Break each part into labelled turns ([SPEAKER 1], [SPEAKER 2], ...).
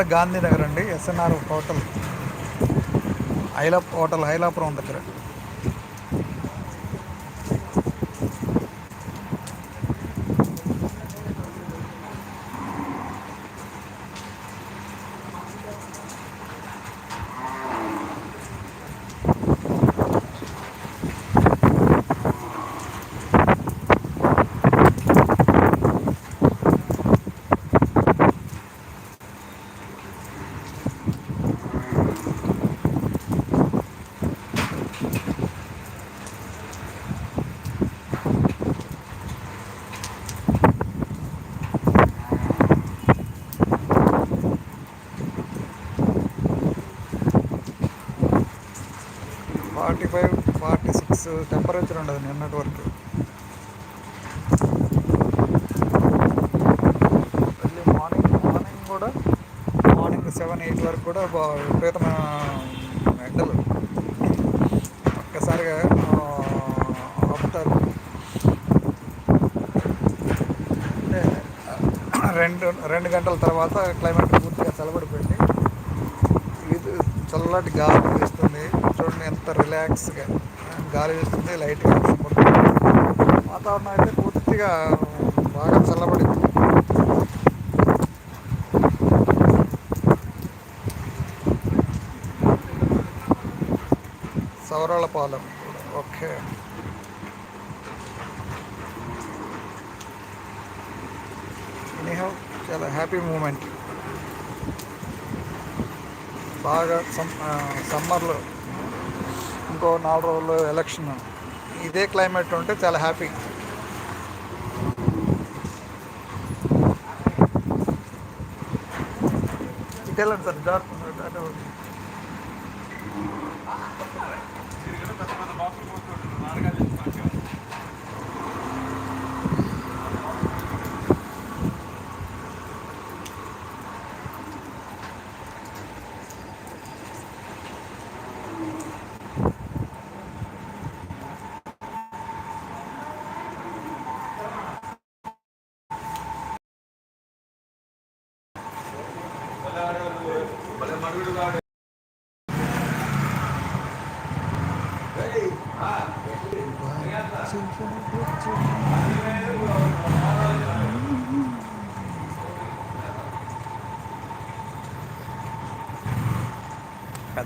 [SPEAKER 1] విజయవాడ గాంధీనగర్ అండి SNR hotel. Aila hotel Ailapuram దగ్గర forty five forty six temperature ఉండదు నిన్నటి వరకు. మళ్ళీ మార్నింగ్ మార్నింగ్ కూడా మార్నింగ్ సెవెన్ ఎయిట్ వరకు కూడా విపరీతమైన ఎండలు. ఒక్కసారిగా ఆ, ఆపుతారు. అంటే రెండు రెండు గంటల తర్వాత క్లైమేట్ పూర్తిగా చల్లబడిపోయింది. చల్లటి గాలి వేస్తుంది రిలాక్స్గా గాలి వేస్తుంది లైట్గా వాతావరణం అయితే పూర్తిగా బాగా చల్లబడింది. సౌరాలపాలెం ఓకే. ఎనీహౌ చాలా హ్యాపీ మూమెంట్. బాగా సమ్ సమ్మర్లో ఇంకో నాలుగు రోజులు ఎలక్షన్. ఇదే క్లైమేట్ ఉంటే చాలా హ్యాపీ. ఇటు వెళ్ళండి సార్ డాట్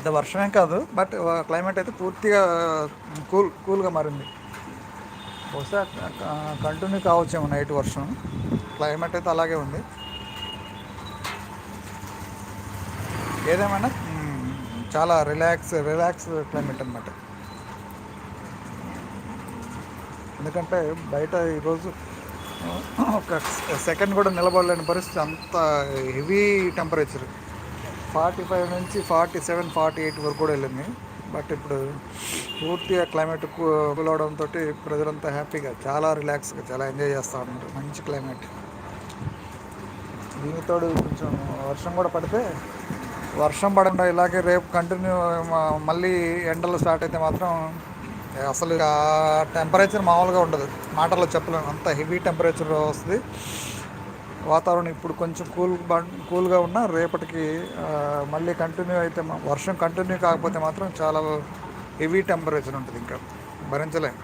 [SPEAKER 1] పెద్ద వర్షమే కాదు బట్ క్లైమేట్ అయితే పూర్తిగా కూల్ కూల్గా మారింది. బహుశా కంటిన్యూ కావచ్చేమో నైట్ వర్షం. క్లైమేట్ అయితే అలాగే ఉంది. ఏదేమైనా చాలా రిలాక్స్ రిలాక్స్ క్లైమేట్ అనమాట ఎందుకంటే బయట ఈరోజు ఒక సెకండ్ కూడా నిలబడలేని పరిస్థితి. అంత హెవీ టెంపరేచర్. ఫార్టీ ఫైవ్ నుంచి ఫార్టీ సెవెన్ ఫార్టీ ఎయిట్ వరకు కూడా వెళ్ళింది. బట్ ఇప్పుడు పూర్తిగా క్లైమేట్ కూలవడంతో ప్రజలంతా హ్యాపీగా చాలా రిలాక్స్గా చాలా ఎంజాయ్ చేస్తూ ఉన్నారు. మంచి క్లైమేట్. దీనితో కొంచెం వర్షం కూడా పడితే వర్షం పడకుండా ఇలాగే రేపు కంటిన్యూ మళ్ళీ ఎండలు స్టార్ట్ అయితే మాత్రం అసలు టెంపరేచర్ మామూలుగా ఉండదు. మాటల్లో చెప్పలేము అంత హెవీ టెంపరేచర్ వస్తుంది. వాతావరణం ఇప్పుడు కొంచెం కూల్ కూల్గా ఉన్నా రేపటికి మళ్ళీ కంటిన్యూ అయితే వర్షం కంటిన్యూ కాకపోతే మాత్రం చాలా హెవీ టెంపరేచర్ ఉంటుంది ఇంకా. భరించలేము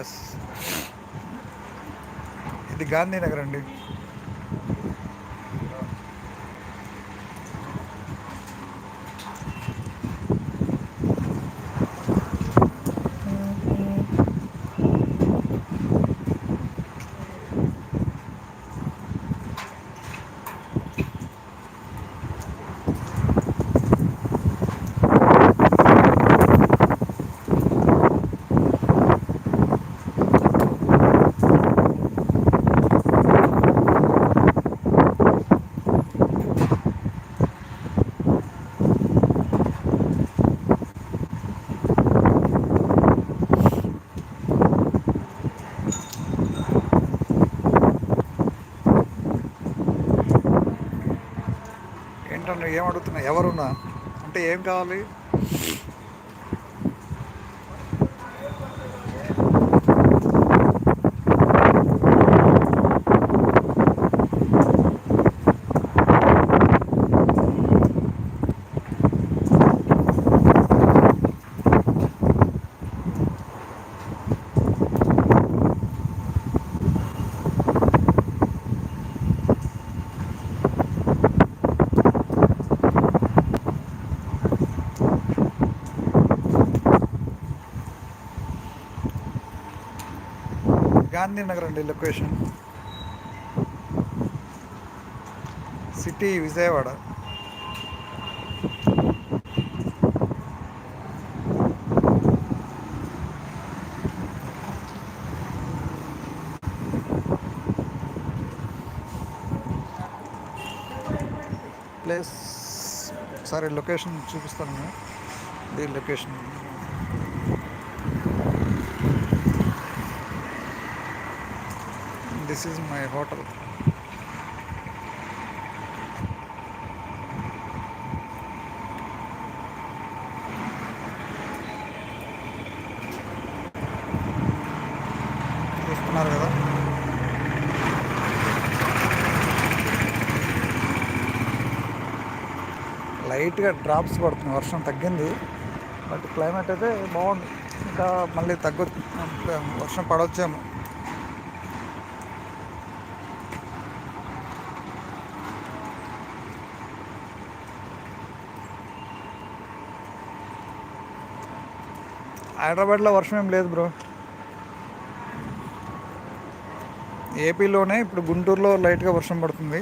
[SPEAKER 1] ఎస్ ఇది గాంధీనగర్ అండి. ఏమడుగుతున్నా? ఏం అడుగుతున్నా ఎవరున్నా? అంటే ఏం కావాలి? గాంధీనగర్ అండి లొకేషన్. సిటీ విజయవాడ. ప్లేస్ ఒకసారి లొకేషన్ చూపిస్తాను దీని location. This is my hotel చూస్తున్నారు కదా. లైట్గా డ్రాప్స్ పడుతుంది వర్షం తగ్గింది. బట్ క్లైమేట్ అయితే బాగుంది. ఇంకా మళ్ళీ తగ్గు వర్షం పడవచ్చేమో హైదరాబాద్లో వర్షం ఏం లేదు బ్రో. ఏపీలోనే ఇప్పుడు గుంటూరులో లైట్గా వర్షం పడుతుంది.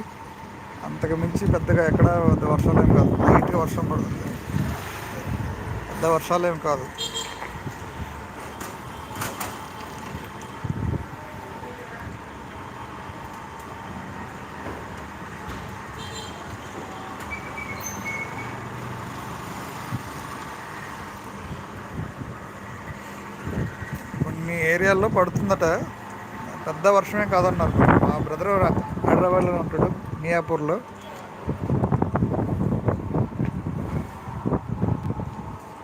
[SPEAKER 1] అంతకు మించి పెద్దగా ఎక్కడ పెద్ద వర్షాలు ఏం కాదు. లైట్గా వర్షం పడుతుంది. పెద్ద వర్షాలు ఏం కాదు. కొన్ని పడుతుందట. పెద్ద వర్షమే కాదన్నారు. మా బ్రదర్ హైదరాబాద్లో ఉంటాడు మియాపూర్లో.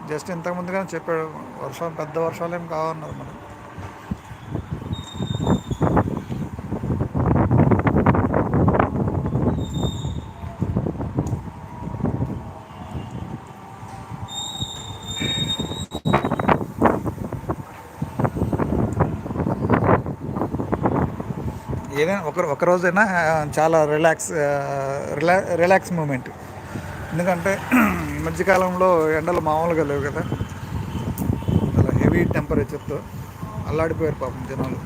[SPEAKER 1] జస్ట్ ఇంతకు ముందుగానే చెప్పాడు వర్షం పెద్ద వర్షాలు ఏం కావన్నారు మనకి. ఏదైనా ఒక ఒక రోజైనా చాలా రిలాక్స్ రిలా రిలాక్స్ మూమెంట్. ఎందుకంటే ఈ మధ్యకాలంలో ఎండలు మామూలుగా లేవు కదా. చాలా హెవీ టెంపరేచర్తో అల్లాడిపోయారు పాపం జనాలు.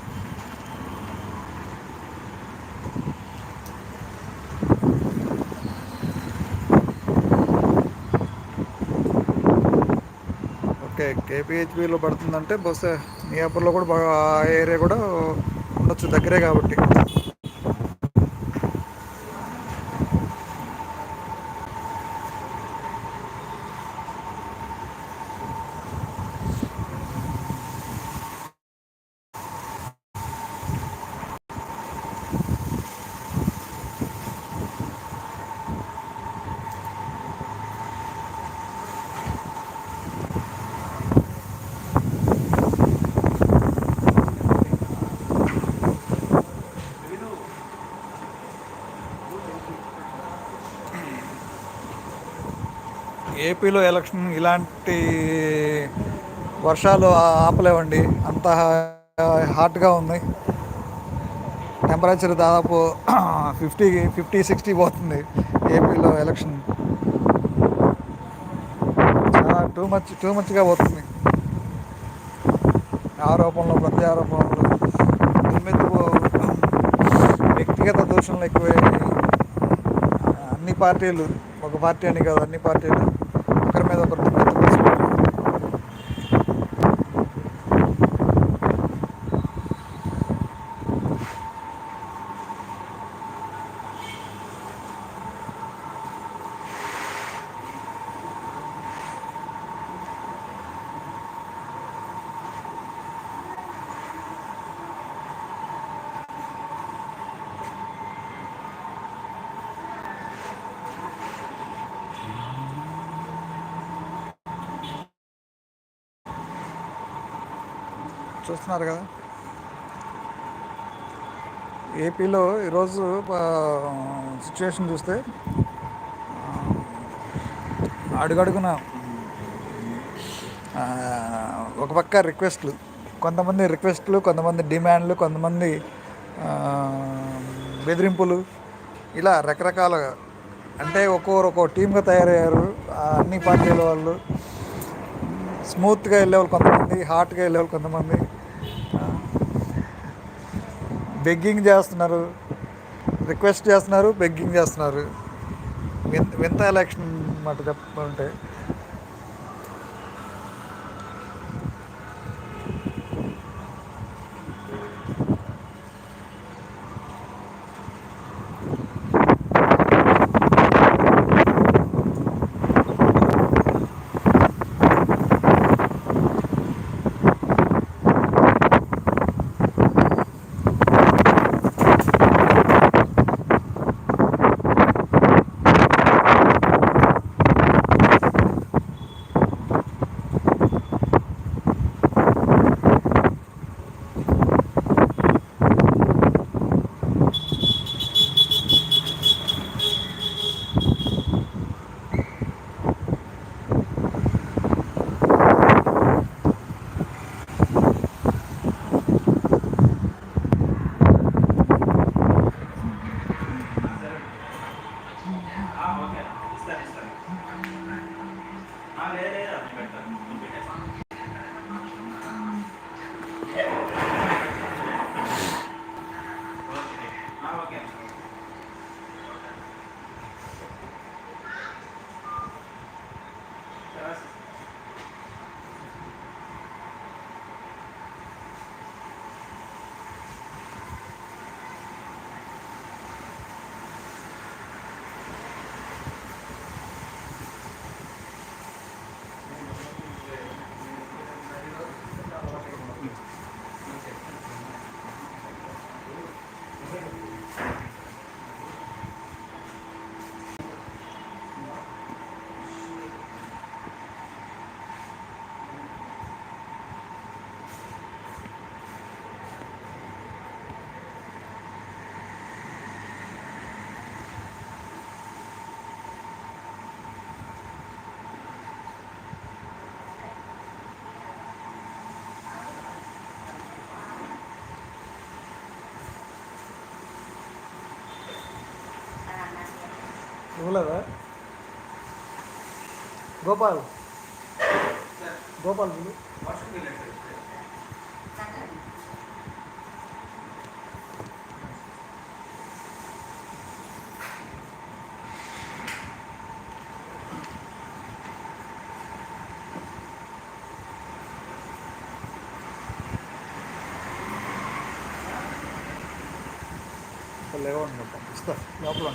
[SPEAKER 1] ఓకే కేపీహెచ్బిలో పడుతుందంటే బహుశా మియాపూర్లో కూడా బాగా ఆ ఏరియా కూడా ఉండొచ్చు దగ్గరే కాబట్టి. ఏపీలో ఎలక్షన్ ఇలాంటి వర్షాలు ఆపలేవండి. అంత హాట్గా ఉంది. టెంపరేచర్ దాదాపు ఫిఫ్టీ ఫిఫ్టీ సిక్స్టీ పోతుంది ఏపీలో ఎలక్షన్. చాలా టూ మచ్ టూ మచ్గా పోతుంది. ఆరోపణలు ప్రత్యారోపణలు దుమ్మెత్తుకు వ్యక్తిగత దూషణలు ఎక్కువై అన్ని పార్టీలు ఒక పార్టీ అని కాదు అన్ని పార్టీలు enfermedad చూస్తున్నారు కదా. ఏపీలో ఈరోజు సిచ్యువేషన్ చూస్తే అడుగడుగున ఒక పక్క రిక్వెస్ట్లు కొంతమంది రిక్వెస్ట్లు కొంతమంది డిమాండ్లు కొంతమంది బెదిరింపులు ఇలా రకరకాలుగా అంటే ఒక్కొక్కరు ఒక్కో టీమ్గా తయారయ్యారు అన్ని పార్టీల వాళ్ళు. స్మూత్గా వెళ్ళేవాళ్ళు కొంతమంది హార్ట్గా వెళ్ళేవాళ్ళు కొంతమంది. బెగ్గింగ్ చేస్తున్నారు. రిక్వెస్ట్ చేస్తున్నారు బెగ్గింగ్ చేస్తున్నారు. వింత వింత ఎలక్షన్ మాట చెప్పాలంటే. Yeah. గోపాల్ గోపాల్ వీళ్ళు లేవండి ఇస్తా లోపల